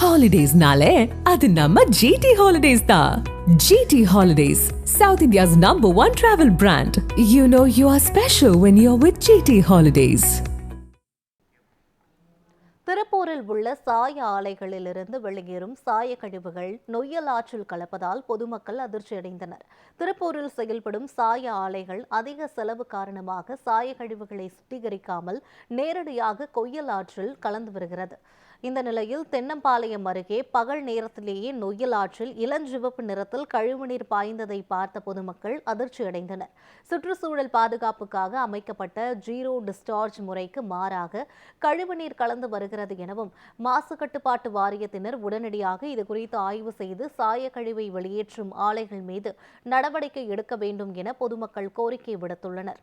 ஹாலிடேஸ்னாலே அது நம்ம ஜிடி ஹாலிடேஸ் தான் GT Holidays South India's number one travel brand you know you are special when you are with GT Holidays திருப்பூரில் உள்ள சாய ஆலைகளிலிருந்து வெளியேறும் சாய கழிவுகள் நொய்யல் ஆற்றில் கலப்பதால் பொதுமக்கள் அதிர்ச்சியடைந்தனர் திருப்பூரில் செயல்படும் சாய ஆலைகள் அதிக செலவு காரணமாக சாய கழிவுகளை சுத்திகரிக்காமல் நேரடியாக கொய்யல் ஆற்றில் கலந்து வருகிறது. இந்த நிலையில் தென்னம்பாளையம் அருகே பகல் நேரத்திலேயே நொய்யல் ஆற்றில் இளஞ்சிவப்பு நிறத்தில் கழிவுநீர் பாய்ந்ததை பார்த்த பொதுமக்கள் அதிர்ச்சியடைந்தனர் சுற்றுச்சூழல் பாதுகாப்புக்காக அமைக்கப்பட்ட ஜீரோ டிஸ்சார்ஜ் முறைக்கு மாறாக கழிவுநீர் கலந்து வருகிறது எனவும் மாசு கட்டுப்பாட்டு வாரியத்தினர் உடனடியாக இது குறித்து ஆய்வு செய்து சாய கழிவை வெளியேற்றும் ஆலைகள் மீது நடவடிக்கை எடுக்க வேண்டும் என பொதுமக்கள் கோரிக்கை விடுத்துள்ளனர்.